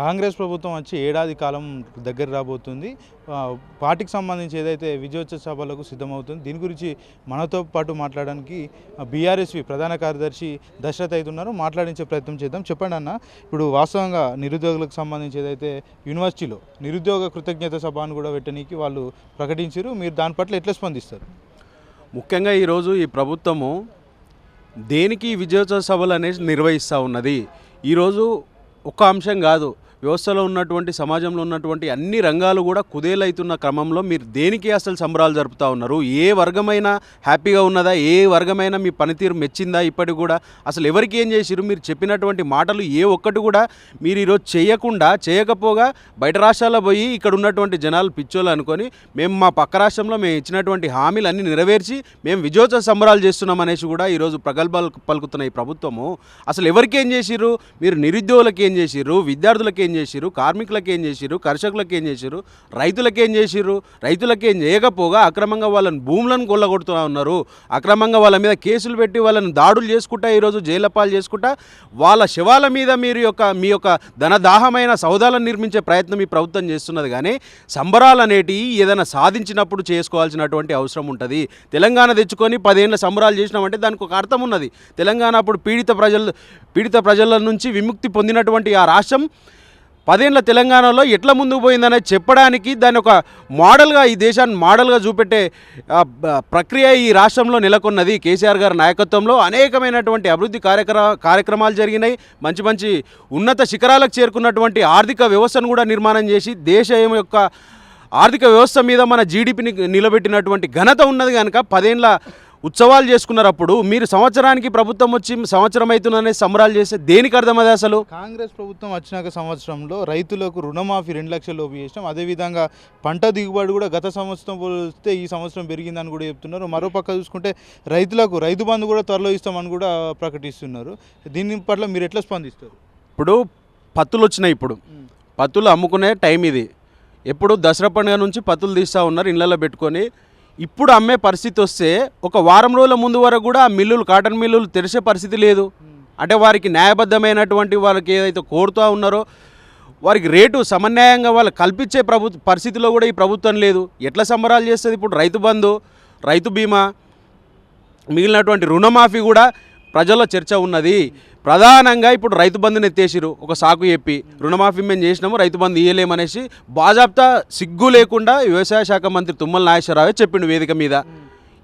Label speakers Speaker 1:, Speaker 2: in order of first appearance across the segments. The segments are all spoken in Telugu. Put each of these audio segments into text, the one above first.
Speaker 1: కాంగ్రెస్ ప్రభుత్వం వచ్చి ఏడాది కాలం దగ్గర రాబోతుంది. పార్టీకి సంబంధించి ఏదైతే విజయోత్సవ సభలకు సిద్ధమవుతుంది దీని గురించి మనతో పాటు మాట్లాడడానికి బీఆర్ఎస్వి ప్రధాన కార్యదర్శి దశరథ్ అయితే ఉన్నారు. మాట్లాడించే ప్రయత్నం చేద్దాం. చెప్పండి అన్న ఇప్పుడు వాస్తవంగా నిరుద్యోగులకు సంబంధించి ఏదైతే యూనివర్సిటీలో నిరుద్యోగ కృతజ్ఞత సభను కూడా పెట్టనీకి వాళ్ళు ప్రకటించారు. మీరు దాని పట్ల ఎట్లా స్పందిస్తారు?
Speaker 2: ముఖ్యంగా ఈరోజు ఈ ప్రభుత్వము దేనికి విజయోత్సవ సభలు అనేది నిర్వహిస్తూ ఉన్నది? ఈరోజు ఒక అంశం కాదు. వ్యవస్థలో ఉన్నటువంటి సమాజంలో ఉన్నటువంటి అన్ని రంగాలు కూడా కుదేలవుతున్న క్రమంలో మీరు దేనికి అసలు సంబరాలు జరుపుతూ ఉన్నారు? ఏ వర్గమైనా హ్యాపీగా ఉన్నదా? ఏ వర్గమైనా మీ పనితీరు మెచ్చిందా? ఇప్పటికి కూడా అసలు ఎవరికి ఏం చేసిరు మీరు చెప్పినటువంటి మాటలు ఏ ఒక్కటి కూడా మీరు ఈరోజు చేయకుండా చేయకపోగా బయట రాష్ట్రాల్లో పోయి ఇక్కడ ఉన్నటువంటి జనాలు పిచ్చోళ్ళు అనుకొని మేము మా పక్క రాష్ట్రంలో మేము ఇచ్చినటువంటి హామీలు అన్ని నెరవేర్చి మేము విజయోత్సవ సంబరాలు చేస్తున్నాం అనేసి కూడా ఈరోజు ప్రగల్భాలు పలుకుతున్న ఈ ప్రభుత్వము. అసలు ఎవరికి ఏం చేసిర్రు? మీరు నిరుద్యోగులకు ఏం చేసిర్రు? విద్యార్థులకు ఏం చేసిరు కార్మికులకు ఏం చేసిరు కర్షకులకు ఏం చేసిరు రైతులకు ఏం చేసిరు రైతులకు ఏం చేయకపోగా అక్రమంగా వాళ్ళని భూములను కొల్లగొడుతూ ఉన్నారు. అక్రమంగా వాళ్ళ మీద కేసులు పెట్టి వాళ్ళని దాడులు చేసుకుంటా ఈరోజు జైల పాలు చేసుకుంటా వాళ్ళ శవాల మీద మీరు యొక్క మీ యొక్క ధనదాహమైన సౌదాలను నిర్మించే ప్రయత్నం ఈ ప్రభుత్వం చేస్తున్నది. కానీ సంబరాలు అనేటివి ఏదైనా సాధించినప్పుడు చేసుకోవాల్సినటువంటి అవసరం ఉంటుంది. తెలంగాణ తెచ్చుకొని పదేళ్ళ సంబరాలు చేసినామంటే దానికి ఒక అర్థం ఉన్నది. తెలంగాణ అప్పుడు పీడిత ప్రజలు పీడిత ప్రజల నుంచి విముక్తి పొందినటువంటి ఆ రాష్ట్రం పదేళ్ళ తెలంగాణలో ఎట్లా ముందుకు పోయిందనే చెప్పడానికి దాని ఒక మోడల్గా ఈ దేశాన్ని మోడల్గా చూపెట్టే ప్రక్రియ ఈ రాష్ట్రంలో నెలకొన్నది. కేసీఆర్ గారి నాయకత్వంలో అనేకమైనటువంటి అభివృద్ధి కార్యక్ర కార్యక్రమాలు జరిగినాయి. మంచి మంచి ఉన్నత శిఖరాలకు చేరుకున్నటువంటి ఆర్థిక వ్యవస్థను కూడా నిర్మాణం చేసి దేశం యొక్క ఆర్థిక వ్యవస్థ మీద మన జీడిపిని నిలబెట్టినటువంటి ఘనత ఉన్నది కనుక పదేళ్ళ ఉత్సవాలు చేసుకున్నప్పుడు మీరు సంవత్సరానికి ప్రభుత్వం వచ్చి సంవత్సరం అవుతుందనే సంబరాలు చేస్తే దేనికి అర్థమది అసలు?
Speaker 1: కాంగ్రెస్ ప్రభుత్వం వచ్చినాక సంవత్సరంలో రైతులకు రుణమాఫీ రెండు లక్షల లోపు చేసినాం. అదేవిధంగా పంట దిగుబడి కూడా గత సంవత్సరం పోలిస్తే ఈ సంవత్సరం పెరిగిందని కూడా చెప్తున్నారు. మరోపక్క చూసుకుంటే రైతులకు రైతు బంధు కూడా త్వరలో ఇస్తామని కూడా ప్రకటిస్తున్నారు. దీని పట్ల మీరు ఎట్లా స్పందిస్తారు?
Speaker 2: ఇప్పుడు పత్తులు వచ్చినాయి ఇప్పుడు. పత్తులు అమ్ముకునే టైం ఇది. ఎప్పుడు దసరా పండుగ నుంచి పత్తులు తీస్తూ ఉన్నారు ఇళ్ళల్లో పెట్టుకొని ఇప్పుడు అమ్మే పరిస్థితి వస్తే ఒక వారం రోజుల ముందు వరకు కూడా ఆ మిల్లులు కాటన్ మిల్లులు తెరిచే పరిస్థితి లేదు. అంటే వారికి న్యాయబద్ధమైనటువంటి వాళ్ళకి ఏదైతే కోరుతూ ఉన్నారో వారికి రేటు సమన్యాయంగా వాళ్ళు కల్పించే ప్రభు పరిస్థితిలో కూడా ఈ ప్రభుత్వం లేదు. ఎట్లా సంబరాలు చేస్తుంది ఇప్పుడు రైతు బంధు రైతు బీమా మిగిలినటువంటి రుణమాఫీ కూడా ప్రజల్లో చర్చ ఉన్నది. ప్రధానంగా ఇప్పుడు రైతు బంధుని ఎత్తేసిరు ఒక సాకు చెప్పి రుణమాఫీ మేము చేసినాము రైతు బంధు ఇయ్యలేమనేసి బాజాప్తా సిగ్గు లేకుండా వ్యవసాయ శాఖ మంత్రి తుమ్మల నాగేశ్వరరావే చెప్పిండు వేదిక మీద.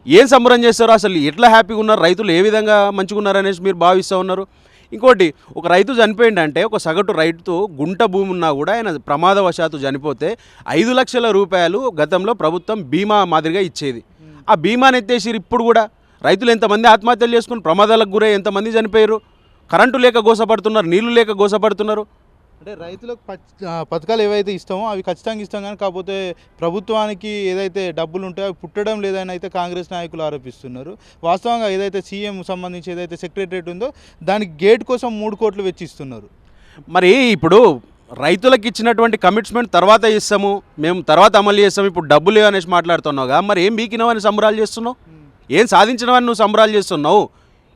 Speaker 2: ఏం సంబరం చేస్తారు? అసలు ఎట్లా హ్యాపీగా ఉన్నారు? రైతులు ఏ విధంగా మంచిగా అనేసి మీరు భావిస్తూ ఉన్నారు? ఇంకోటి ఒక రైతు చనిపోయిందంటే ఒక సగటు రైతు గుంట భూమి ఉన్నా కూడా ఆయన ప్రమాదవశాత్తు చనిపోతే ఐదు లక్షల రూపాయలు గతంలో ప్రభుత్వం బీమా మాదిరిగా ఇచ్చేది. ఆ బీమాని ఎత్తేసిరు ఇప్పుడు కూడా? రైతులు ఎంతమంది ఆత్మహత్యలు చేసుకుని ప్రమాదాలకు గురై ఎంతమంది చనిపోయారు? కరెంటు లేక గోసపడుతున్నారు నీళ్ళు లేక గోసపడుతున్నారు?
Speaker 1: అంటే రైతులకు పథకాలు ఏవైతే ఇస్తామో అవి ఖచ్చితంగా ఇస్తాం కానీ కాకపోతే ప్రభుత్వానికి ఏదైతే డబ్బులు ఉంటాయో అవి పుట్టడం లేదని అయితే కాంగ్రెస్ నాయకులు ఆరోపిస్తున్నారు. వాస్తవంగా ఏదైతే సీఎం సంబంధించి ఏదైతే సెక్రటరేట్ ఉందో దానికి గేట్ కోసం మూడు కోట్లు వెచ్చిస్తున్నారు.
Speaker 2: మరి ఇప్పుడు రైతులకు ఇచ్చినటువంటి కమిట్మెంట్ తర్వాత ఇస్తాము మేము తర్వాత అమలు చేస్తాము ఇప్పుడు డబ్బులు అనేసి మాట్లాడుతున్నావుగా మరి ఏం బీకినావని సంబరాలు చేస్తున్నావు? ఏం సాధించినవని నువ్వు సంబరాలు చేస్తున్నావు?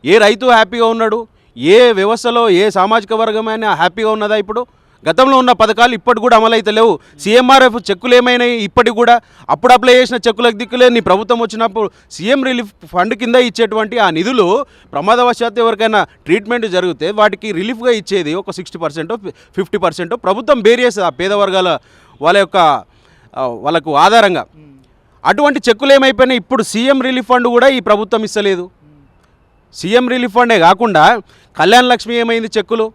Speaker 2: ఏ రైతు హ్యాపీగా ఉన్నాడు? ఏ వ్యవస్థలో ఏ సామాజిక వర్గమైనా హ్యాపీగా ఉన్నదా ఇప్పుడు? గతంలో ఉన్న పథకాలు ఇప్పటి కూడా అమలైతే లేవు సీఎంఆర్ఎఫ్ చెక్కులు ఏమైనాయి ఇప్పటికి కూడా? అప్పుడు అప్లై చేసిన చెక్కులకు దిక్కులే నీ ప్రభుత్వం వచ్చినప్పుడు సీఎం రిలీఫ్ ఫండ్ కింద ఇచ్చేటువంటి ఆ నిధులు ప్రమాదవశాత్తు ఎవరికైనా ట్రీట్మెంట్ జరిగితే వాటికి రిలీఫ్గా ఇచ్చేది ఒక సిక్స్టీ పర్సెంట్ ఫిఫ్టీ పర్సెంట్ ప్రభుత్వం బేర్ చేస్తుంది ఆ పేద వర్గాల వాళ్ళ యొక్క వాళ్ళకు ఆధారంగా. అటువంటి చెక్కులు ఏమైపోయినాయి ఇప్పుడు సీఎం రిలీఫ్ ఫండ్ కూడా ఈ ప్రభుత్వం ఇస్తలేదు. సీఎం రిలీఫ్ ఫండే కాకుండా కళ్యాణ లక్ష్మి ఏమైంది చెక్కులు?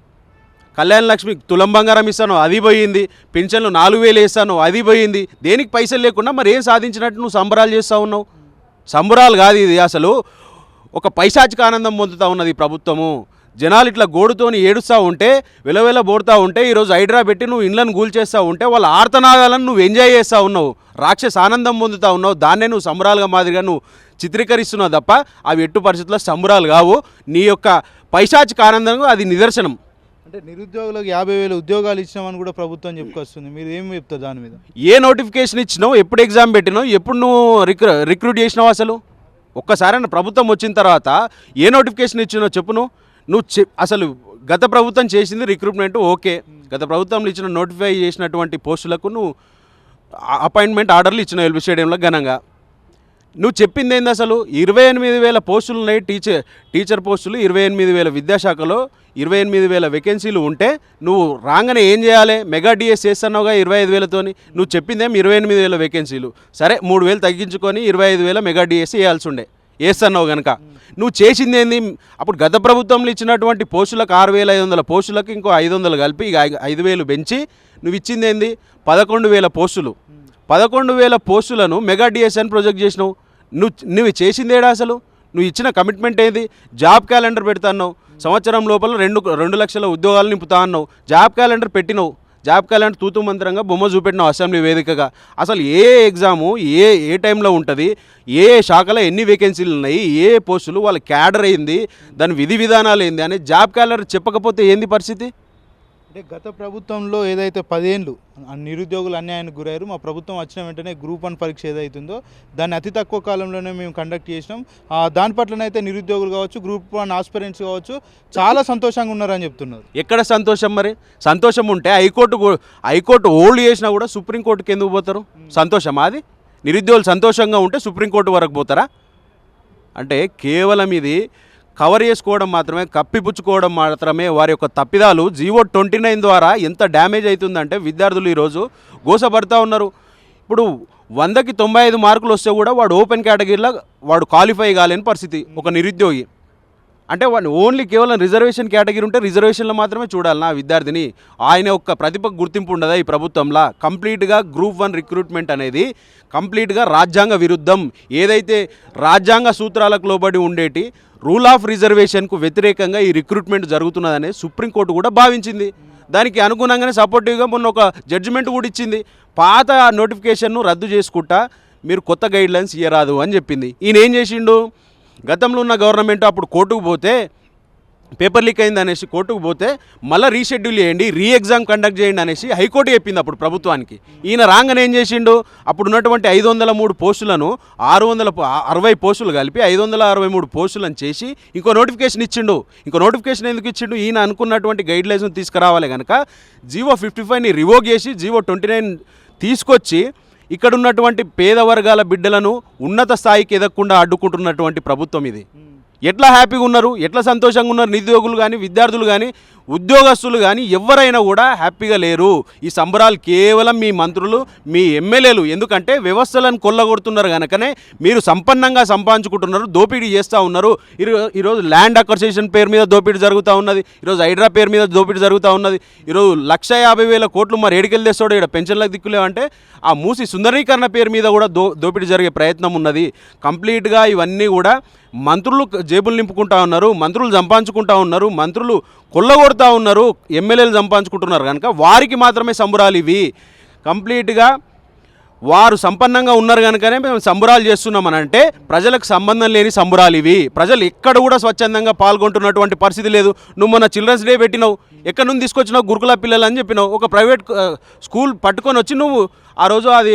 Speaker 2: కళ్యాణ లక్ష్మి తులం బంగారం ఇస్తాను అది పోయింది. పెన్షన్లు నాలుగు వేలు వేస్తాను అది పోయింది. దేనికి పైసలు లేకుండా మరి ఏం సాధించినట్టు నువ్వు సంబరాలు చేస్తూ ఉన్నావు? సంబరాలు కాదు ఇది అసలు. ఒక పైశాచిక ఆనందం పొందుతూ ఉన్నది ప్రభుత్వము. జనాలు ఇట్లా గోడుతోని ఏడుస్తూ ఉంటే వెలవెల బోడుతూ ఉంటే ఈరోజు హైడ్రా పెట్టి నువ్వు ఇండ్లను కూల్చేస్తూ ఉంటే వాళ్ళ ఆర్తనాదాలను నువ్వు ఎంజాయ్ చేస్తూ ఉన్నావు. రాక్షస ఆనందం పొందుతూ ఉన్నావు. దాన్నే నువ్వు సంబరాలుగా మాదిరిగా నువ్వు చిత్రీకరిస్తున్నావు తప్ప అవి ఎట్టు పరిస్థితుల్లో సంబరాలు కావు. నీ యొక్క పైశాచిక ఆనందం అది నిదర్శనం.
Speaker 1: అంటే నిరుద్యోగులకు యాభై వేల ఉద్యోగాలు ఇచ్చినామని కూడా ప్రభుత్వం చెప్పుకొస్తుంది. మీరు ఏం చెప్తారు దాని మీద?
Speaker 2: ఏ నోటిఫికేషన్ ఇచ్చినావు? ఎప్పుడు ఎగ్జామ్ పెట్టినావు? ఎప్పుడు నువ్వు రిక్రూ రిక్రూట్ చేసినావు అసలు? ఒక్కసారి ప్రభుత్వం వచ్చిన తర్వాత ఏ నోటిఫికేషన్ ఇచ్చినావు చెప్పు నువ్వు చె అసలు గత ప్రభుత్వం చేసింది రిక్రూట్మెంట్ ఓకే. గత ప్రభుత్వంలో ఇచ్చిన నోటిఫై చేసినటువంటి పోస్టులకు నువ్వు అపాయింట్మెంట్ ఆర్డర్లు ఇచ్చిన ఎల్బీ స్టేడియంలో ఘనంగా. నువ్వు చెప్పింది ఏంది అసలు? ఇరవై ఎనిమిది వేల పోస్టులు ఉన్నాయి టీచర్ టీచర్ పోస్టులు ఇరవై ఎనిమిది వేల విద్యాశాఖలో ఇరవై ఎనిమిది వేల వేకెన్సీలు ఉంటే నువ్వు రాగానే ఏం చేయాలి? మెగా డిఎస్ చేస్తున్నావుగా ఇరవై ఐదు వేలతోని. నువ్వు చెప్పిందేం ఇరవై ఎనిమిది వేల వేకెన్సీలు సరే మూడు వేలు తగ్గించుకొని ఇరవై ఐదు వేల మెగా డిఎస్ చేయాల్సి ఉండే. వేస్తున్నావు కనుక నువ్వు చేసింది ఏంది అప్పుడు గత ప్రభుత్వంలో ఇచ్చినటువంటి పోస్టులకు ఆరు వేల ఐదు వందల పోస్టులకు ఇంకో ఐదు వందలు కలిపి ఇక ఐదు వేలు పెంచి నువ్వు ఇచ్చింది ఏంది పదకొండు వేల పోస్టులు పదకొండు వేల పోస్టులను మెగా డిఎస్ఎన్ ప్రొజెక్ట్ చేసినావు. నువ్వు నువ్వు చేసింది ఏడా అసలు? నువ్వు ఇచ్చిన కమిట్మెంట్ ఏది? జాబ్ క్యాలెండర్ పెడతాన్నావు సంవత్సరం లోపల రెండు రెండు లక్షల ఉద్యోగాలు నింపుతా అన్నావు. జాబ్ క్యాలెండర్ పెట్టినావు. జాబ్ క్యాలెండర్ తూతు మంత్రంగా బొమ్మ చూపెట్టిన అసెంబ్లీ వేదికగా. అసలు ఏ ఎగ్జాము ఏ ఏ టైంలో ఉంటుంది ఏ శాఖలో ఎన్ని వేకెన్సీలు ఉన్నాయి ఏ పోస్టులు వాళ్ళ క్యాడర్ అయింది దాని విధి విధానాలు ఏంది అని జాబ్ క్యాలెండర్ చెప్పకపోతే ఏంది పరిస్థితి?
Speaker 1: అంటే గత ప్రభుత్వంలో ఏదైతే పదేళ్ళు నిరుద్యోగులు అన్యాయానికి గురయ్యారు మా ప్రభుత్వం వచ్చిన వెంటనే గ్రూప్ వన్ పరీక్ష ఏదైతుందో దాన్ని అతి తక్కువ కాలంలోనే మేము కండక్ట్ చేసినాం. దాని పట్లనైతే నిరుద్యోగులు కావచ్చు గ్రూప్ వన్ ఆస్పిరెంట్స్ కావచ్చు చాలా సంతోషంగా ఉన్నారని చెప్తున్నారు.
Speaker 2: ఎక్కడ సంతోషం మరి? సంతోషం ఉంటే హైకోర్టు హైకోర్టు ఓల్డ్ చేసినా కూడా సుప్రీంకోర్టుకి ఎందుకు పోతారు? సంతోషమా అది? నిరుద్యోగులు సంతోషంగా ఉంటే సుప్రీంకోర్టు వరకు పోతారా? అంటే కేవలం ఇది కవర్ చేసుకోవడం మాత్రమే కప్పిపుచ్చుకోవడం మాత్రమే వారి యొక్క తప్పిదాలు. జీవో ట్వంటీ నైన్ ద్వారా ఎంత డ్యామేజ్ అవుతుందంటే విద్యార్థులు ఈరోజు గోసపడతా ఉన్నారు. ఇప్పుడు వందకి తొంభై ఐదు మార్కులు వస్తే కూడా వాడు ఓపెన్ కేటగిరీలో వాడు క్వాలిఫై కాలేని పరిస్థితి. ఒక నిరుద్యోగి. అంటే వాళ్ళు ఓన్లీ కేవలం రిజర్వేషన్ కేటగిరీ ఉంటే రిజర్వేషన్లో మాత్రమే చూడాలి నా విద్యార్థిని. ఆయన యొక్క ప్రతిభ గుర్తింపు ఉండదా ఈ ప్రభుత్వంలో? కంప్లీట్గా గ్రూప్ వన్ రిక్రూట్మెంట్ అనేది కంప్లీట్గా రాజ్యాంగ విరుద్ధం. ఏదైతే రాజ్యాంగ సూత్రాలకు లోబడి ఉండేటి రూల్ ఆఫ్ రిజర్వేషన్కు వ్యతిరేకంగా ఈ రిక్రూట్మెంట్ జరుగుతున్నదని సుప్రీంకోర్టు కూడా భావించింది. దానికి అనుగుణంగానే సపోర్టివ్గా మొన్న ఒక జడ్జిమెంట్ కూడా ఇచ్చింది. పాత నోటిఫికేషన్ను రద్దు చేసుకుంటా మీరు కొత్త గైడ్లైన్స్ ఇయ్యరాదు అని చెప్పింది. ఈయన ఏం చేసిండు? గతంలో ఉన్న గవర్నమెంట్ అప్పుడు కోర్టుకు పోతే పేపర్ లీక్ అయింది అనేసి కోర్టుకు పోతే మళ్ళీ రీషెడ్యూల్ చేయండి రీ ఎగ్జామ్ కండక్ట్ చేయండి అనేసి హైకోర్టు చెప్పింది అప్పుడు ప్రభుత్వానికి. ఈయన రాగానే ఏం చేసిండు? అప్పుడు ఉన్నటువంటి ఐదు వందల మూడు పోస్టులను ఆరు వందల అరవై పోస్టులు కలిపి ఐదు వందల అరవై మూడు పోస్టులను చేసి ఇంకో నోటిఫికేషన్ ఇచ్చిండు. ఇంకో నోటిఫికేషన్ ఎందుకు ఇచ్చిండు? ఈయన అనుకున్నటువంటి గైడ్ లైన్స్ తీసుకురావాలి కనుక జీవో ఫిఫ్టీ ఫైవ్ని రివోక్ చేసి జీవో ట్వంటీ నైన్ తీసుకొచ్చి ఇక్కడ ఉన్నటువంటి పేద వర్గాల బిడ్డలను ఉన్నత స్థాయికి ఎదగకుండా అడ్డుకుంటున్నటువంటి ప్రభుత్వం ఇది. ఎట్లా హ్యాపీగా ఉన్నారు? ఎట్లా సంతోషంగా ఉన్నారు? నిరుద్యోగులు కానీ విద్యార్థులు కానీ ఉద్యోగస్తులు కానీ ఎవరైనా కూడా హ్యాపీగా లేరు. ఈ సంబరాలు కేవలం మీ మంత్రులు మీ ఎమ్మెల్యేలు. ఎందుకంటే వ్యవస్థలను కొల్లగొడుతున్నారు కనుకనే మీరు సంపన్నంగా సంపాదించుకుంటున్నారు దోపిడీ చేస్తూ ఉన్నారు. ఈరోజు ల్యాండ్ అక్వసేషన్ పేరు మీద దోపిడీ జరుగుతూ ఉన్నది. ఈరోజు హైడ్రా పేరు మీద దోపిడీ జరుగుతూ ఉన్నది. ఈరోజు లక్ష యాభై వేల కోట్లు మరి ఏడికెళ్ళి తెస్తాడు ఇక్కడ పెన్షన్లకు దిక్కులేవంటే ఆ మూసి సుందరీకరణ పేరు మీద కూడా దో దోపిడీ జరిగే ప్రయత్నం ఉన్నది. కంప్లీట్గా ఇవన్నీ కూడా మంత్రులు జేబులు నింపుకుంటా ఉన్నారు మంత్రులు సంపాదించుకుంటా ఉన్నారు మంత్రులు కొల్లగొడతా ఉన్నారు ఎమ్మెల్యేలు సంపాదించుకుంటున్నారు. కనుక వారికి మాత్రమే సంబురాలు ఇవి. కంప్లీట్గా వారు సంపన్నంగా ఉన్నారు కనుకనే మేము సంబురాలు చేస్తున్నామని అంటే ప్రజలకు సంబంధం లేని సంబురాలు ఇవి. ప్రజలు ఎక్కడ కూడా స్వచ్ఛందంగా పాల్గొంటున్నటువంటి పరిస్థితి లేదు. నువ్వు మొన్న చిల్డ్రన్స్ డే పెట్టినావు ఎక్కడి నుండి తీసుకొచ్చినావు గురుకుల పిల్లలు అని చెప్పినావు. ఒక ప్రైవేట్ స్కూల్ పట్టుకొని వచ్చి నువ్వు ఆ రోజు అది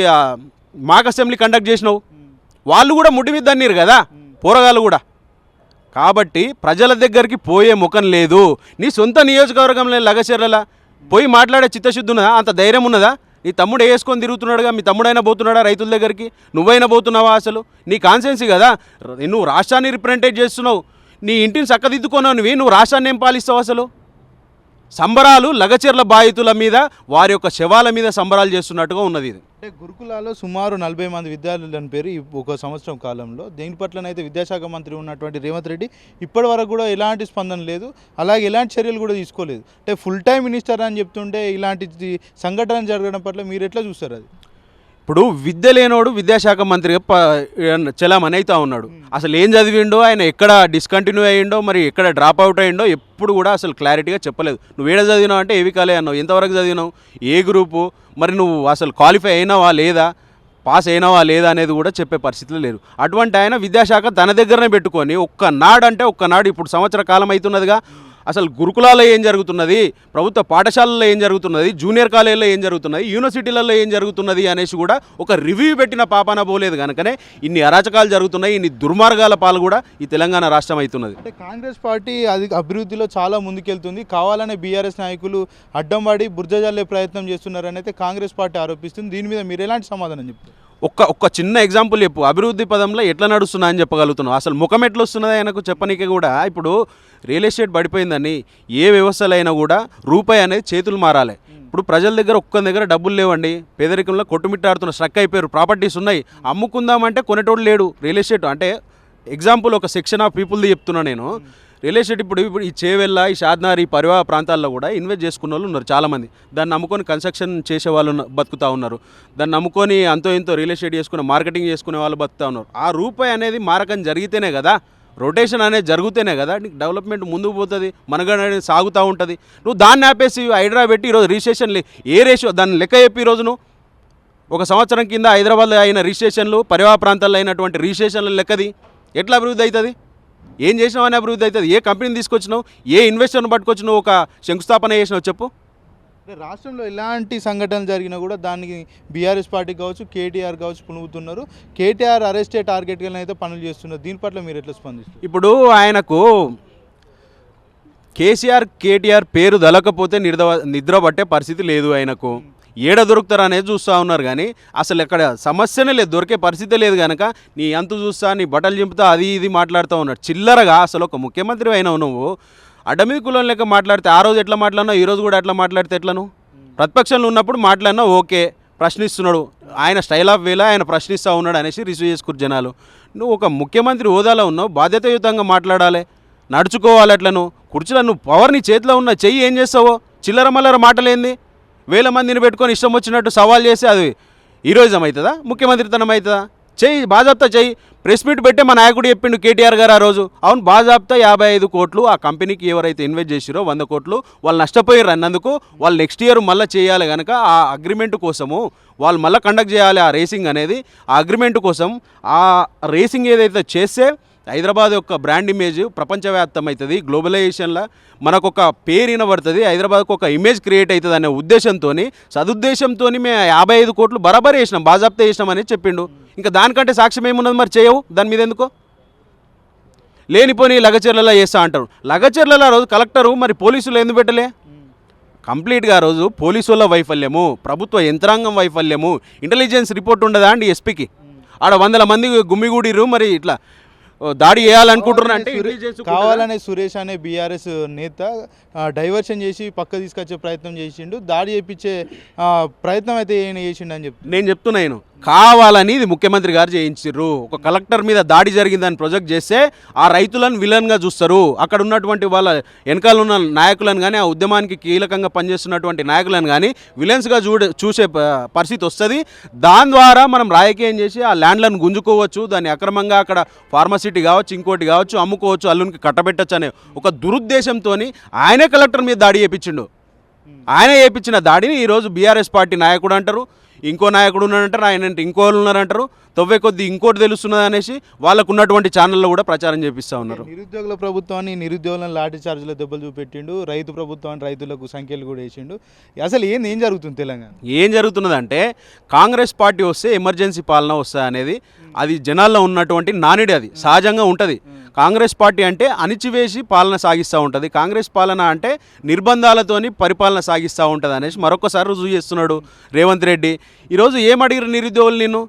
Speaker 2: మాక్ అసెంబ్లీ కండక్ట్ చేసినావు. వాళ్ళు కూడా ముడి మీద అన్నారు కదా పోరగాళ్ళు కూడా. కాబట్టి ప్రజల దగ్గరికి పోయే ముఖం లేదు. నీ సొంత నియోజకవర్గంలో లగచర్ల పోయి మాట్లాడే చిత్తశుద్ధి ఉన్నదా? అంత ధైర్యం ఉన్నదా? నీ తమ్ముడు వేసుకొని తిరుగుతున్నాడుగా మీ తమ్ముడైనా పోతున్నాడా రైతుల దగ్గరికి? నువ్వైనా పోతున్నావా అసలు? నీ కాన్సెన్సీ కదా? నువ్వు రాష్ట్రాన్ని రిప్రజెంటేట్ చేస్తున్నావు. నీ ఇంటిని చక్కదిద్దుకున్నావు నువ్వు నువ్వు రాష్ట్రాన్ని ఏం పాలిస్తావు అసలు? సంబరాలు లగచర్ల బాధితుల మీద వారి యొక్క శవాల మీద సంబరాలు చేస్తున్నట్టుగా ఉన్నది ఇది.
Speaker 1: అంటే గురుకులాలో సుమారు నలభై మంది విద్యార్థులని పేరు ఈ ఒక సంవత్సరం కాలంలో. దీని పట్లనైతే విద్యాశాఖ మంత్రి ఉన్నటువంటి రేవంత్ రెడ్డి ఇప్పటి వరకు కూడా ఎలాంటి స్పందన లేదు. అలాగే ఎలాంటి చర్యలు కూడా తీసుకోలేదు. అంటే ఫుల్ టైం మినిస్టర్ అని చెప్తుంటే ఇలాంటి సంఘటన జరగడం పట్ల మీరు ఎట్లా చూస్తారు అది?
Speaker 2: ఇప్పుడు విద్య లేనోడు విద్యాశాఖ మంత్రిగా ప చలామణి అవుతా ఉన్నాడు. అసలు ఏం చదివిండో ఆయన ఎక్కడ డిస్కంటిన్యూ అయ్యిండో మరి ఎక్కడ డ్రాప్ అవుట్ అయ్యిండో ఎప్పుడు కూడా అసలు క్లారిటీగా చెప్పలేదు. నువ్వు ఏడ చదివినావు అంటే ఏవి కాలే అన్నావు. ఎంతవరకు చదివినావు? ఏ గ్రూపు మరి నువ్వు అసలు క్వాలిఫై అయినావా లేదా? పాస్ అయినావా లేదా అనేది కూడా చెప్పే పరిస్థితులు లేరు. అటువంటి ఆయన విద్యాశాఖ తన దగ్గరనే పెట్టుకొని ఒక్కనాడు అంటే ఒక్కనాడు ఇప్పుడు సంవత్సర కాలం అవుతున్నదిగా అసలు గురుకులాల్లో ఏం జరుగుతున్నది? ప్రభుత్వ పాఠశాలల్లో ఏం జరుగుతున్నది? జూనియర్ కాలేజీలో ఏం జరుగుతున్నది? యూనివర్సిటీలలో ఏం జరుగుతున్నది అనేసి కూడా ఒక రివ్యూ పెట్టిన పాపాన పోలేదు కనుకనే ఇన్ని అరాచకాలు జరుగుతున్నాయి ఇన్ని దుర్మార్గాల పాలు కూడా ఈ తెలంగాణ రాష్ట్రం అవుతున్నది.
Speaker 1: అంటే కాంగ్రెస్ పార్టీ అది అభివృద్ధిలో చాలా ముందుకెళ్తుంది. కావాలనే బీఆర్ఎస్ నాయకులు అడ్డం పడి బుర్జజల్లే ప్రయత్నం చేస్తున్నారని అయితే కాంగ్రెస్ పార్టీ ఆరోపిస్తుంది. దీని మీద మీరు ఎలాంటి సమాధానం చెప్తారు?
Speaker 2: ఒక్క ఒక్క చిన్న ఎగ్జాంపుల్ చెప్పు. అభివృద్ధి పదంలో ఎట్లా నడుస్తున్నా అని చెప్పగలుగుతున్నావు. అసలు ముఖం ఎట్లా వస్తున్నది ఆయనకు చెప్పనీకి కూడా ఇప్పుడు రియల్ ఎస్టేట్ పడిపోయిందని ఏ వ్యవస్థలైనా కూడా రూపాయి అనేది చేతులు మారాలి. ఇప్పుడు ప్రజల దగ్గర ఒక్క దగ్గర డబ్బులు లేవండి. పేదరికంలో కొట్టుమిట్టాడుతున్న స్ట్రక్ అయిపోయారు. ప్రాపర్టీస్ ఉన్నాయి. అమ్ముకుందామంటే కొనేటోడు లేడు రియల్ ఎస్టేట్ అంటే ఎగ్జాంపుల్ ఒక సెక్షన్ ఆఫ్ పీపుల్ది చెప్తున్నా నేను. రియల్ ఎస్టేట్ ఇప్పుడు ఇప్పుడు ఈ చేవెళ్ళ ఈ షాద్నార్ ఈ పరివాహ ప్రాంతాల్లో కూడా ఇన్వెస్ట్ చేసుకున్న వాళ్ళు ఉన్నారు చాలామంది. దాన్ని నమ్ముకొని కన్స్ట్రక్షన్ చేసే వాళ్ళు ఉన్న- బతుకుతా ఉన్నారు. దాన్ని నమ్ముకొని అంతో ఇంతో రియల్ ఎస్టేట్ చేసుకుని మార్కెటింగ్ చేసుకునే వాళ్ళు బతుకుతూ ఉన్నారు. ఆ రూపాయి అనేది మారకం జరిగితేనే కదా రొటేషన్ అనేది జరుగుతేనే కదా నీకు డెవలప్మెంట్ ముందుకు పోతుంది మనగడ అనేది సాగుతూ ఉంటుంది. నువ్వు దాన్ని ఆపేసి హైడ్రా పెట్టి ఈరోజు రిజిస్ట్రేషన్ ఏ రేషియో దాన్ని లెక్క చెప్పి ఈరోజు నువ్వు. ఒక సంవత్సరం కింద హైదరాబాద్లో అయిన రిజిస్ట్రేషన్లు పరివాహ ప్రాంతాల్లో అయినటువంటి రిజిస్ట్రేషన్ల లెక్కది ఎట్లా అభివృద్ధి అవుతుంది? ఏం చేసినావు అని అభివృద్ధి అవుతుంది? ఏ కంపెనీని తీసుకొచ్చినావు? ఏ ఇన్వెస్టర్ని పట్టుకొచ్చినావు? ఒక శంకుస్థాపన చేసినావు చెప్పు.
Speaker 1: అంటే రాష్ట్రంలో ఎలాంటి సంఘటనలు జరిగినా కూడా దానికి బీఆర్ఎస్ పార్టీ కావచ్చు కేటీఆర్ కావచ్చు పునుగుతున్నారు. కేటీఆర్ అరెస్టే టార్గెట్గా అయితే పనులు చేస్తున్నారు. దీని పట్ల మీరు ఎట్లా స్పందిస్తారు
Speaker 2: ఇప్పుడు ఆయనకు కేసీఆర్ కేటీఆర్ పేరు దలకపోతే నిద్ర నిద్ర పట్టే పరిస్థితి లేదు ఆయనకు. ఏడ దొరుకుతారు అనేది చూస్తూ ఉన్నారు కానీ అసలు ఎక్కడ సమస్యనే లేదు దొరికే పరిస్థితి లేదు కనుక నీ అంతు చూస్తా నీ బట్టలు చింపుతా అది ఇది మాట్లాడుతూ ఉన్నాడు చిల్లరగా అసలు ఒక ముఖ్యమంత్రి అయినావు నువ్వు. అడ్డమీ కులం లెక్క మాట్లాడితే ఆ రోజు ఎట్లా మాట్లాడినావు ఈ రోజు కూడా ఎట్లా మాట్లాడితే ఎట్లను? ప్రతిపక్షంలో ఉన్నప్పుడు మాట్లాడినా ఓకే ప్రశ్నిస్తున్నాడు. ఆయన స్టైల్ ఆఫ్ వేలా ఆయన ప్రశ్నిస్తూ ఉన్నాడు అనేసి రిసీవ్ చేసుకురు జనాలు. నువ్వు ఒక ముఖ్యమంత్రి హోదాలో ఉన్నావు బాధ్యతాయుతంగా మాట్లాడాలి. నడుచుకోవాలి అట్లను. కుర్చీలో నువ్వు పవర్ నీ చేతిలో ఉన్న చెయ్యి ఏం చేస్తావో? చిల్లర మల్లర మాటలేంది? వేల మందిని పెట్టుకొని ఇష్టం వచ్చినట్టు సవాల్ చేసి అది హీరోయిజం అవుతుందా ముఖ్యమంత్రితనం అవుతుందా చెయ్యి బాజాప్తా చెయ్యి ప్రెస్ మీట్ పెట్టే మా నాయకుడు చెప్పిండు కేటీఆర్ గారు ఆ రోజు. అవును బాజాప్తా యాభై ఐదు కోట్లు ఆ కంపెనీకి ఎవరైతే ఇన్వెస్ట్ చేసిరో వంద కోట్లు వాళ్ళు నష్టపోయారు అన్నందుకు వాళ్ళు నెక్స్ట్ ఇయర్ మళ్ళీ చేయాలి కనుక ఆ అగ్రిమెంట్ కోసము వాళ్ళు మళ్ళీ కండక్ట్ చేయాలి ఆ రేసింగ్ అనేది. ఆ అగ్రిమెంట్ కోసం ఆ రేసింగ్ ఏదైతే చేస్తే హైదరాబాద్ యొక్క బ్రాండ్ ఇమేజ్ ప్రపంచవ్యాప్తమవుతుంది. గ్లోబలైజేషన్లో మనకు ఒక పేరు వినబడుతుంది. హైదరాబాద్కు ఒక ఇమేజ్ క్రియేట్ అవుతుంది అనే ఉద్దేశంతో సదుద్దేశంతో మేము యాభై ఐదు కోట్లు బరాబర్ వేసినాం బాజాప్తా వేసినాం అని చెప్పిండు. ఇంకా దానికంటే సాక్ష్యం ఏమున్నది మరి చేయవు? దాని మీద ఎందుకో? లేనిపోని లగచర్లలో చేస్తా అంటారు. లగచర్లలో ఆ రోజు కలెక్టరు మరి పోలీసులు ఎందుకు పెట్టలే? కంప్లీట్గా ఆ రోజు పోలీసుల వైఫల్యము ప్రభుత్వ యంత్రాంగం వైఫల్యము ఇంటెలిజెన్స్ రిపోర్ట్ ఉండదా అండి ఎస్పీకి? ఆడ వందల మంది గుమ్మిగూడిరు మరి ఇట్లా దాడి చేయాలనుకుంటున్నారు అంటే intelligence కూడా-
Speaker 1: కావాలనే సురేష్ అనే బీఆర్ఎస్ నేత డైవర్షన్ చేసి పక్క తీసుకొచ్చే ప్రయత్నం చేసిండు. దాడి చేయించే ప్రయత్నం అయితే ఈయన చేసిండు అని చెప్తున్నారు
Speaker 2: నేను చెప్తున్నా నేను కావాలని ఇది ముఖ్యమంత్రి గారు చేయించారు ఒక కలెక్టర్ మీద దాడి జరిగిందని ప్రొజెక్ట్ చేస్తే ఆ రైతులను విలన్గా చూస్తారు. అక్కడ ఉన్నటువంటి వాళ్ళ వెనకాల ఉన్న నాయకులను కానీ ఆ ఉద్యమానికి కీలకంగా పనిచేస్తున్నటువంటి నాయకులను కానీ విలన్స్గా చూడ చూసే పరిస్థితి వస్తుంది. దాని ద్వారా మనం రాజకీయం చేసి ఆ ల్యాండ్లను గుంజుకోవచ్చు. దాన్ని అక్రమంగా అక్కడ ఫార్మసిటీ కావచ్చు ఇంకోటి కావచ్చు అమ్ముకోవచ్చు అల్లునికి కట్టబెట్టచ్చు అనే ఒక దురుద్దేశంతో ఆయనే కలెక్టర్ మీద దాడి చేయించిండు ఆయన చేయించిన దాడిని ఈరోజు బీఆర్ఎస్ పార్టీ నాయకుడు అంటారు. ఇంకో నాయకుడు ఉన్నాడంటారు ఆయన అంటే ఇంకో వాళ్ళు ఉన్నారంటారు. తవ్వే కొద్ది ఇంకోటి తెలుస్తున్నది అనేసి వాళ్ళకు ఉన్నటువంటి ఛానల్లో కూడా ప్రచారం చేపిస్తూ ఉన్నారు.
Speaker 1: నిరుద్యోగుల ప్రభుత్వాన్ని నిరుద్యోగులను లాఠీ చార్జీల దెబ్బలు చూపెట్టిండు రైతు ప్రభుత్వాన్ని రైతులకు సంఖ్యలు కూడా వేసిండు. అసలు ఏంది ఏం జరుగుతుంది తెలంగాణ?
Speaker 2: ఏం జరుగుతున్నదంటే కాంగ్రెస్ పార్టీ వస్తే ఎమర్జెన్సీ పాలన వస్తుంది అనేది అది జనాల్లో ఉన్నటువంటి నానుడి అది సహజంగా ఉంటుంది. కాంగ్రెస్ పార్టీ అంటే అణిచివేసి పాలన సాగిస్తూ ఉంటుంది. కాంగ్రెస్ పాలన అంటే నిర్బంధాలతోని పరిపాలన సాగిస్తూ ఉంటుంది అనేసి మరొకసారి రుజువు చేస్తున్నాడు రేవంత్ రెడ్డి. ఈరోజు ఏం అడిగారు నిరుద్యోగులు నిన్ను?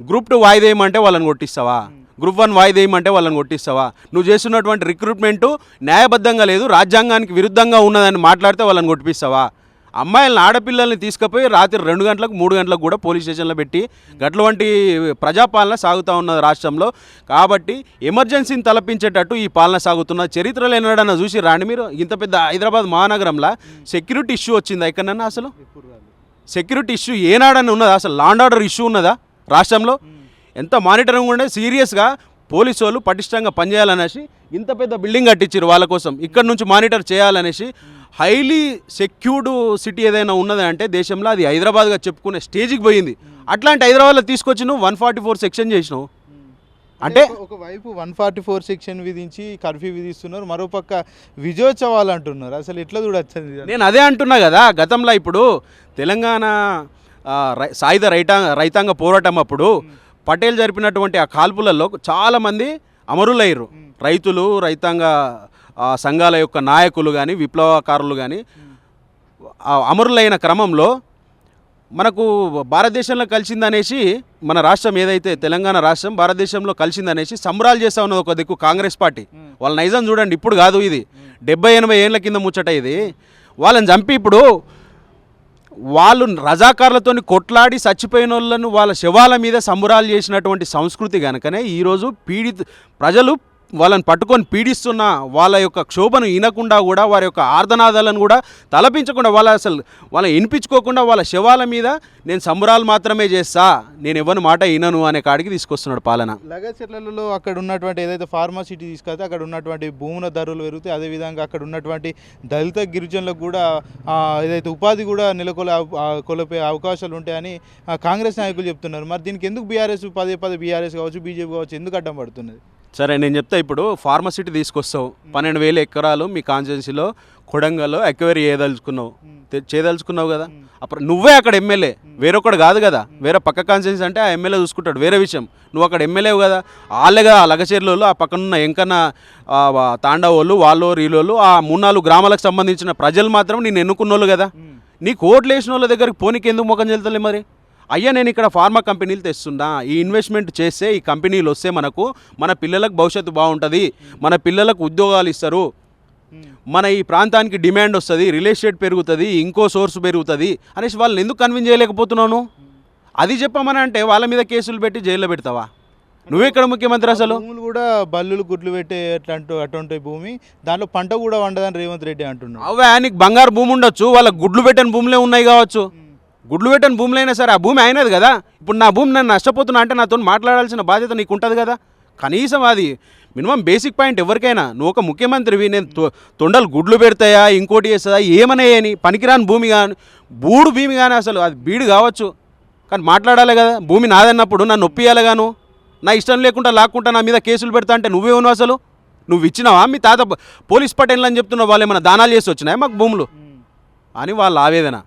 Speaker 2: గ్రూప్ టూ వాయిదేయమంటే వాళ్ళని కొట్టిస్తావా? గ్రూప్ వన్ వాయిదేయమంటే వాళ్ళని కొట్టిస్తావా? నువ్వు చేస్తున్నటువంటి రిక్రూట్మెంట్ న్యాయబద్ధంగా లేదు రాజ్యాంగానికి విరుద్ధంగా ఉన్నదని మాట్లాడితే వాళ్ళని కొట్టిస్తావా అమ్మాయిలను ఆడపిల్లల్ని తీసుకుపోయి రాత్రి రెండు గంటలకు మూడు గంటలకు కూడా పోలీస్ స్టేషన్లో పెట్టి గట్లవంటి ప్రజాపాలన సాగుతూ ఉన్నది రాష్ట్రంలో. కాబట్టి ఎమర్జెన్సీని తలపించేటట్టు ఈ పాలన సాగుతున్న చరిత్రలో ఎన్నడన్నా చూసి రాండి మీరు. ఇంత పెద్ద హైదరాబాద్ మహానగరంలో సెక్యూరిటీ ఇష్యూ వచ్చింది ఎక్కడన్నా అసలు? సెక్యూరిటీ ఇష్యూ ఏనాడని ఉన్నదా? అసలు లాండ్ ఆర్డర్ ఇష్యూ ఉన్నదా? రాష్ట్రంలో ఎంత మానిటరింగ్ ఉండే సీరియస్గా పోలీసు వాళ్ళు పటిష్టంగా పనిచేయాలనేసి ఇంత పెద్ద బిల్డింగ్ కట్టించారు వాళ్ళ కోసం. ఇక్కడ నుంచి మానిటర్ చేయాలనేసి హైలీ సెక్యూర్డ్ సిటీ ఏదైనా ఉన్నది అంటే దేశంలో అది హైదరాబాద్గా చెప్పుకునే స్టేజ్కి పోయింది. అట్లాంటి హైదరాబాద్లో తీసుకొచ్చి నువ్వు వన్ ఫార్టీ ఫోర్ సెక్షన్ చేసినావు అంటే
Speaker 1: ఒక- ఒకవైపు వన్ ఫార్టీ ఫోర్ సెక్షన్ విధించి కర్ఫ్యూ విధిస్తున్నారు మరోపక్క విజయోత్సవాలు అంటున్నారు. అసలు ఎట్లా చూడొచ్చు
Speaker 2: నేను అదే అంటున్నా కదా గతంలో ఇప్పుడు తెలంగాణ సాయుధ రైతాంగ రైతాంగ పోరాటం అప్పుడు పటేల్ జరిపినటువంటి ఆ కాల్పులలో చాలామంది అమరులయ్యారు. రైతులు రైతాంగ సంఘాల యొక్క నాయకులు కానీ విప్లవకారులు కానీ అమరులైన క్రమంలో మనకు భారతదేశంలో కలిసిందనేసి మన రాష్ట్రం ఏదైతే తెలంగాణ రాష్ట్రం భారతదేశంలో కలిసిందనేసి సంబరాలు చేస్తా ఉన్నది ఒక దిక్కు కాంగ్రెస్ పార్టీ. వాళ్ళ నైజం చూడండి ఇప్పుడు కాదు ఇది. డెబ్బై ఎనభై ఏళ్ళ కింద ముచ్చట ఇది. వాళ్ళని చంపి ఇప్పుడు వాళ్ళు రజాకారులతో కొట్లాడి చచ్చిపోయిన వాళ్ళను వాళ్ళ శవాల మీద సంబురాలు చేసినటువంటి సంస్కృతి కనుకనే ఈరోజు పీడిత ప్రజలు వాళ్ళని పట్టుకొని పీడిస్తున్న వాళ్ళ యొక్క క్షోభను వినకుండా కూడా వారి యొక్క ఆర్ధనాదాలను కూడా తలపించకుండా వాళ్ళ అసలు వాళ్ళ వినిపించుకోకుండా వాళ్ళ శవాల మీద నేను సంబరాలు మాత్రమే చేస్తా నేను ఎవరి మాట వినను అనే కాడికి తీసుకొస్తున్నాడు పాలన.
Speaker 1: లగచర్లలో అక్కడ ఉన్నటువంటి ఏదైతే ఫార్మాసిటీ తీసుకెళ్తే అక్కడ ఉన్నటువంటి భూముల ధరలు పెరుగుతాయి. అదేవిధంగా అక్కడ ఉన్నటువంటి దళిత గిరిజనులకు కూడా ఏదైతే ఉపాధి కూడా నెలకొల కొలపే అవకాశాలు ఉంటాయని కాంగ్రెస్ నాయకులు చెప్తున్నారు. మరి దీనికి ఎందుకు బీఆర్ఎస్ పదే పదే బీఆర్ఎస్ కావచ్చు బీజేపీ కావచ్చు ఎందుకు అడ్డం పడుతున్నది?
Speaker 2: సరే నేను చెప్తా ఇప్పుడు ఫార్మసిటీ తీసుకొస్తావు. పన్నెండు వేల ఎకరాలు మీ కాన్స్టిట్యున్సీలో కొడంగల్లో ఎక్వైరీ చేయదలుచుకున్నావు. చేయదలుచుకున్నావు కదా? అప్పుడు నువ్వే అక్కడ ఎమ్మెల్యే వేరొకడు కాదు కదా? వేరే పక్క కాన్స్టిట్యున్సీ అంటే ఆ ఎమ్మెల్యే చూసుకుంటాడు. వేరే విషయం నువ్వు అక్కడ ఎమ్మెల్యేవు కదా? వాళ్ళేగా ఆ లగచేర్లలో ఆ పక్కనున్న ఎంకన్న ఆ, వా- తాండవోళ్ళు వాళ్ళు వీళ్ళు ఆ మూడు నాలుగు గ్రామాలకు సంబంధించిన ప్రజలు మాత్రం నేను ఎన్నుకున్నోళ్ళు కదా? నీకు ఓట్లు వేసిన వాళ్ళ దగ్గరికి పోనీకి ఎందుకు ముఖం చెల్తలే మరి? అయ్యా నేను ఇక్కడ ఫార్మా కంపెనీలు తెస్తున్నా. ఈ ఇన్వెస్ట్మెంట్ చేస్తే ఈ కంపెనీలు వస్తే మనకు మన పిల్లలకు భవిష్యత్తు బాగుంటుంది. మన పిల్లలకు ఉద్యోగాలు ఇస్తారు. మన ఈ ప్రాంతానికి డిమాండ్ వస్తుంది. రియల్ ఎస్టేట్ పెరుగుతుంది. ఇంకో సోర్స్ పెరుగుతుంది అనేసి వాళ్ళని ఎందుకు కన్విన్స్ చేయలేకపోతున్నాను అది చెప్పమని అంటే వాళ్ళ మీద కేసులు పెట్టి జైల్లో పెడతావా? నువ్వే ఇక్కడ ముఖ్యమంత్రి అసలు.
Speaker 1: భూములు కూడా బల్లులు గుడ్లు పెట్టే అట్లాంటి అటువంటి భూమి. దాంట్లో పంట కూడా వండదని రేవంత్ రెడ్డి అంటున్నాడు.
Speaker 2: అవే నీకు బంగారు భూమి ఉండొచ్చు. వాళ్ళ గుడ్లు పెట్టని భూములే ఉన్నాయి కావచ్చు. గుడ్లు పెట్టని భూములు అయినా సరే ఆ భూమి అయినది కదా. ఇప్పుడు నా భూమి నేను నష్టపోతున్నా అంటే నాతో మాట్లాడాల్సిన బాధ్యత నీకు ఉంటుంది కదా. కనీసం అది మినిమం బేసిక్ పాయింట్ ఎవరికైనా. నువ్వు ఒక ముఖ్యమంత్రివి నేను తొ- తొండలు గుడ్లు పెడతాయా ఇంకోటి చేస్తుందా ఏమనేయని పనికిరాని భూమి కానీ బూడు భూమి కానీ అసలు అది బీడు కావచ్చు. కానీ మాట్లాడాలి కదా. భూమి నాదన్నప్పుడు నన్ను నొప్పియాలి గాను నా ఇష్టం లేకుండా లాక్కుంటా నా మీద కేసులు పెడతా అంటే నువ్వేమను అసలు. నువ్వు ఇచ్చినావా? మీ తాత పోలీస్ పటేల్ అని చెప్తున్నావు వాళ్ళు ఏమైనా దానాలు చేసి వచ్చినాయా మాకు భూములు? అని వాళ్ళ ఆవేదన.